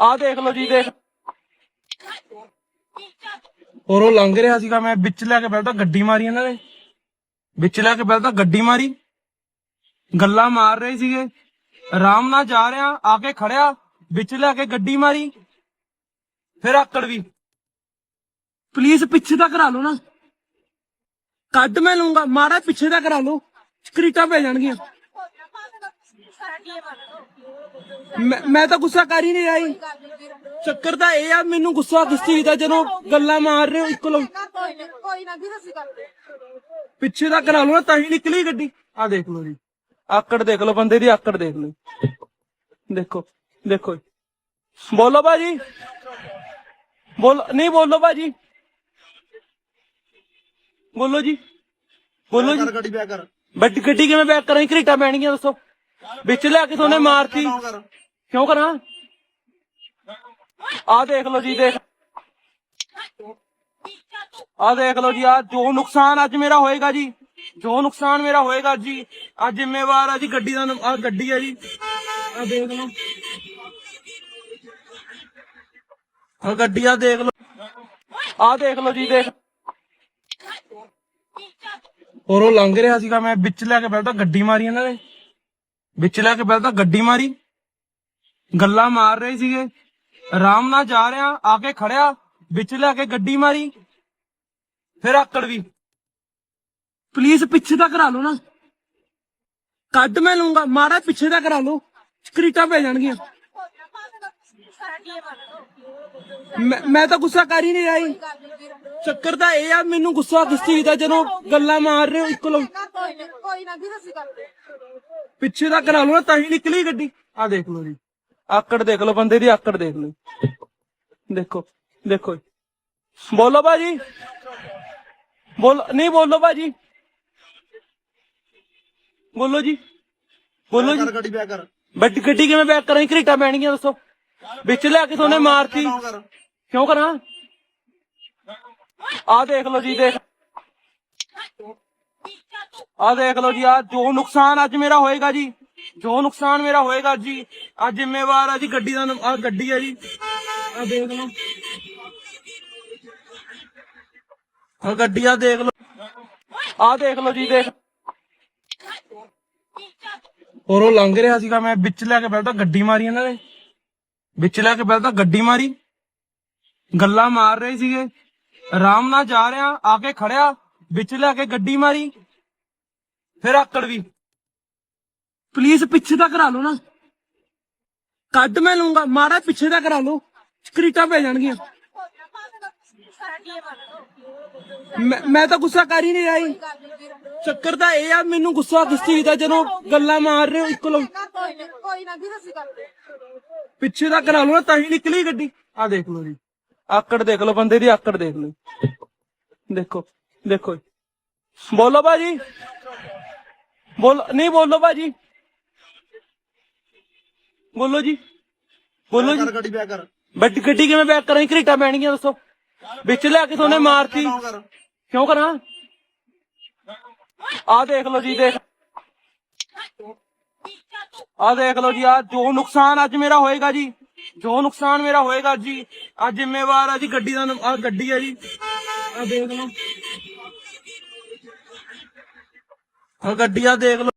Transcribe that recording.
ਆਹ ਦੇਖ ਲਓ ਜੀ ਦੇਖ। ਔਰ ਉਹ ਲੰਘ ਰਿਹਾ ਸੀਗਾ ਮੈਂ ਵਿੱਚ ਲੈ ਕੇ ਪਹਿਲਾਂ ਤਾਂ ਗੱਡੀ ਮਾਰੀ ਇਹਨਾਂ ਨੇ। ਵਿੱਚ ਲੈ ਕੇ ਪਹਿਲਾਂ ਤਾਂ ਗੱਡੀ ਮਾਰੀ। ਗੱਲਾਂ ਮਾਰ ਰਹੇ ਸੀਗੇ। ਆਰਾਮ ਨਾਲ ਜਾ ਰਿਹਾ ਆ ਕੇ ਖੜਿਆ ਵਿੱਚ ਲੈ ਕੇ ਗੱਡੀ ਮਾਰੀ। ਫਿਰ ਆਕੜ ਵੀ ਪਲੀਜ਼ ਪਿੱਛੇ ਤਾਂ ਕਰਾ ਲਓ ਨਾ। ਕੱਢ ਮੈਂ ਲੂੰਗਾ ਮਾੜਾ ਪਿੱਛੇ ਤਾਂ ਕਰਾ ਲਓ। ਸਕਰੀਟਾਂ ਪੈ ਜਾਣਗੀਆਂ। ਮੈਂ ਮੈਂ ਤਾਂ ਗੁੱਸਾ ਕਰ ਹੀ ਨਹੀਂ ਰਹੀ ਚੱਕਰ ਤਾਂ ਇਹ ਆ ਮੈਨੂੰ ਗੁੱਸਾ ਕਿਸ ਚੀਜ਼ ਦਾ ਜਦੋਂ ਗੱਲਾਂ ਮਾਰ ਰਹੇ ਹੋ ਇੱਕ ਲੋ ਕੋਈ ਨਾ ਕੋਈ ਨਾ ਵੀਰ ਅਸੀਂ ਕਰਦੇ ਪਿੱਛੇ ਦਾ ਕਰਾ ਲਓ ਨਾ ਤਾਂ ਹੀ ਨਿਕਲੀ ਗੱਡੀ। ਆ ਦੇਖ ਲਓ ਜੀ। ਆਕੜ ਦੇਖ ਲਓ ਬੰਦੇ ਦੀ ਆਕੜ ਦੇਖ ਲਓ ਦੇਖੋ ਦੇਖੋ ਜੀ। ਬੋਲੋ ਬਾਜੀ ਬੋਲ ਨਹੀਂ ਬੋਲੋ ਬਾਜੀ ਬੋਲੋ ਜੀ। ਬੋਲੋ ਜੀ। ਗੱਡੀ ਪਿਆ ਕਰ। ਬੱਡੀ ਗੱਡੀ ਕਿਵੇਂ ਬੈਕ ਕਰਾਂ ਘਰੀਟਾ ਪੈਣਗੀਆਂ ਦੱਸੋ। ਵਿੱਚ ਲਿਆ ਕੇ ਤੁਹਾਨੂੰ ਮਾਰਤੀ। ਕਿਉਂ ਕਰਾਂ? ਆ ਦੇਖ ਲਓ ਜੀ ਦੇਖ। ਆ ਦੇਖ ਲਓ ਜੀ ਆ ਜੋ ਨੁਕਸਾਨ ਅੱਜ ਮੇਰਾ ਹੋਏਗਾ ਜੀ ਜੋ ਨੁਕਸਾਨ ਮੇਰਾ ਹੋਏਗਾ ਜੀ ਆ ਜ਼ਿੰਮੇਵਾਰ ਆ ਜੀ ਗੱਡੀ ਦਾ ਆ ਗੱਡੀ ਆ ਜੀ। ਆ ਦੇਖ ਲਓ। ਆ ਗੱਡੀ ਆ ਦੇਖ ਲਓ। ਆ ਦੇਖ ਲਓ ਜੀ ਦੇਖ। ਔਰ ਉਹ ਲੰਘ ਰਿਹਾ ਸੀਗਾ ਮੈਂ ਵਿੱਚ ਲੈ ਕੇ ਪਹਿਲਾਂ ਤਾਂ ਗੱਡੀ ਮਾਰੀ ਇਹਨਾਂ ਨੇ। ਵਿੱਚ ਲੈ ਕੇ ਪਹਿਲਾਂ ਤਾਂ ਗੱਡੀ ਮਾਰੀ। ਗੱਲਾਂ ਮਾਰ ਰਹੇ ਸੀਗੇ। ਆਰਾਮ ਨਾਲ ਜਾ ਰਿਹਾ, ਆ ਕੇ ਖੜਿਆ, ਵਿੱਚ ਲੈ ਕੇ ਗੱਡੀ ਮਾਰੀ। ਫਿਰ ਆਕੜ ਵੀ ਪਲੀਜ਼ ਪਿੱਛੇ ਤਾਂ ਕਰਾ ਲਓ ਨਾ। ਕੱਢ ਮੈਂ ਲਊਂਗਾ, ਮਾੜਾ ਪਿੱਛੇ ਤਾਂ ਕਰਾ ਲਓ। ਸਕਰੀਟਾਂ ਪੈ ਜਾਣਗੀਆਂ। ਮੈਂ ਤਾਂ ਗੁੱਸਾ ਕਰ ਹੀ ਨਹੀਂ ਰਹੀ ਚੱਕਰ ਤਾਂ ਇਹ ਆ, ਮੈਨੂੰ ਗੁੱਸਾ ਕਿਸ ਚੀਜ਼ ਦਾ, ਜਦੋਂ ਗੱਲਾਂ ਮਾਰ ਰਹੇ ਹੋ, ਇੱਕ ਲੋ ਕੋਈ ਨਾ ਕੋਈ ਨਾ ਵੀਰ ਅਸੀਂ ਕਰਦੇ ਪਿੱਛੇ ਦਾ ਕਰਾ ਲਓ ਨਾ ਤਾਂ ਹੀ ਨਿਕਲੀ ਗੱਡੀ। ਆ ਦੇਖ ਲਓ ਜੀ। ਆਕੜ ਦੇਖ ਲਓ ਬੰਦੇ ਦੀ ਆਕੜ ਦੇਖ ਲਓ। ਦੇਖੋ ਦੇਖੋ। ਬੋਲੋ ਬਾਜੀ ਬੋਲ ਨਹੀਂ ਬੋਲੋ ਬਾਜੀ ਬੋਲੋ ਜੀ। ਬੋਲੋ ਜੀ। ਗੱਡੀ ਪਿਆ ਕਰ। ਬੱਡੀ ਗੱਡੀ ਕਿਵੇਂ ਬੈਕ ਕਰਾਂ ਘਰੀਟਾ ਪੈਣਗੀਆਂ ਦੱਸੋ। ਵਿੱਚ ਲਿਆ ਕੇ ਤੁਹਾਨੂੰ ਮਾਰਤੀ। ਕਿਉਂ ਕਰਾਂ? ਆ ਦੇਖ ਲਓ ਜੀ ਦੇਖ। ਆ ਦੇਖ ਲਓ ਜੀ ਆ ਜੋ ਨੁਕਸਾਨ ਅੱਜ ਮੇਰਾ ਹੋਏਗਾ ਜੀ, ਜੋ ਨੁਕਸਾਨ ਮੇਰਾ ਹੋਏਗਾ ਜੀ ਆ ਜ਼ਿੰਮੇਵਾਰ ਆ ਜੀ, ਗੱਡੀ ਦਾ ਆ ਗੱਡੀ ਆ ਜੀ। ਆ ਦੇਖ ਲਓ। ਆ ਗੱਡੀ ਦੇਖ ਲਓ। ਆ ਦੇਖ ਲਓ ਜੀ, ਦੇਖ। ਔਰ ਉਹ ਲੰਘ ਰਿਹਾ ਸੀਗਾ, ਮੈਂ ਵਿੱਚ ਲੈ ਕੇ ਪਹਿਲਾਂ ਤਾਂ ਗੱਡੀ ਮਾਰੀ ਇਹਨਾਂ ਨੇ। ਵਿੱਚ ਲੈ ਕੇ ਪਹਿਲਾਂ ਤਾਂ ਗੱਡੀ ਮਾਰੀ। ਗੱਲਾਂ ਮਾਰ ਰਹੇ ਸੀਗੇ। ਆਰਾਮ ਨਾਲ ਜਾ ਰਿਹਾ, ਆ ਕੇ ਖੜਿਆ, ਵਿੱਚ ਲੈ ਕੇ ਗੱਡੀ ਮਾਰੀ। ਫਿਰ ਆਕੜ ਵੀ। ਪਲੀਜ਼ ਪਿੱਛੇ ਤਾਂ ਕਰਾ ਲਓ ਨਾ। ਕੱਢ ਮੈਂ ਲੂੰਗਾ ਮਾੜਾ ਪਿੱਛੇ ਤਾਂ ਕਰਾ ਲਓ। ਸਕਰੀਟਾਂ ਪੈ ਜਾਣਗੀਆਂ। ਮੈਂ ਮੈਂ ਤਾਂ ਗੁੱਸਾ ਕਰ ਹੀ ਨਹੀਂ ਰਹੀ ਚੱਕਰ ਤਾਂ ਇਹ ਆ, ਮੈਨੂੰ ਗੁੱਸਾ ਕਿਸ ਚੀਜ਼ ਦਾ, ਜਦੋਂ ਗੱਲਾਂ ਮਾਰ ਰਹੇ ਹੋ, ਇੱਕ ਲੋ ਕੋਈ ਨਾ ਕੋਈ ਨਾ ਵੀਰ ਅਸੀਂ ਕਰਦੇ ਪਿੱਛੇ ਦਾ ਕਰਾ ਲਓ ਨਾ, ਤਾਂ ਹੀ ਨਿਕਲੀ ਗੱਡੀ। ਆ ਦੇਖ ਲਓ ਜੀ। ਆਕੜ ਦੇਖ ਲਓ, ਬੰਦੇ ਦੀ ਆਕੜ ਦੇਖ ਲਓ। ਦੇਖੋ ਦੇਖੋ। ਜੀ। ਬੋਲੋ ਬਾਜੀ ਬੋਲ ਨਹੀਂ ਬੋਲੋ ਬਾਜੀ ਬੋਲੋ ਜੀ। ਬੋਲੋ ਜੀ। ਗੱਡੀ ਪਿਆ ਕਰ। ਬੱਡੀ ਗੱਡੀ ਕਿਵੇਂ ਬੈਕ ਕਰਾਂ ਘਰੀਟਾ ਪੈਣਗੀਆਂ ਦੱਸੋ। ਵਿੱਚ ਲਿਆ ਕੇ ਤੁਹਾਨੂੰ ਮਾਰਤੀ। ਕਿਉਂ ਕਰਾਂ? ਆ ਦੇਖ ਲਓ ਜੀ ਦੇਖ। ਆ ਦੇਖ ਲਓ ਜੀ ਆ ਜੋ ਨੁਕਸਾਨ ਅੱਜ ਮੇਰਾ ਹੋਏਗਾ ਜੀ। ਜੋ ਨੁਕਸਾਨ ਮੇਰਾ ਹੋਏਗਾ ਜੀ। ਆ ਜ਼ਿੰਮੇਵਾਰ ਆ ਜੀ ਗੱਡੀ ਦਾ ਆ ਗੱਡੀ ਆ ਜੀ। ਆ ਦੇਖ ਲਓ। ਆ ਗੱਡੀਆਂ ਆ ਦੇਖ ਲਓ।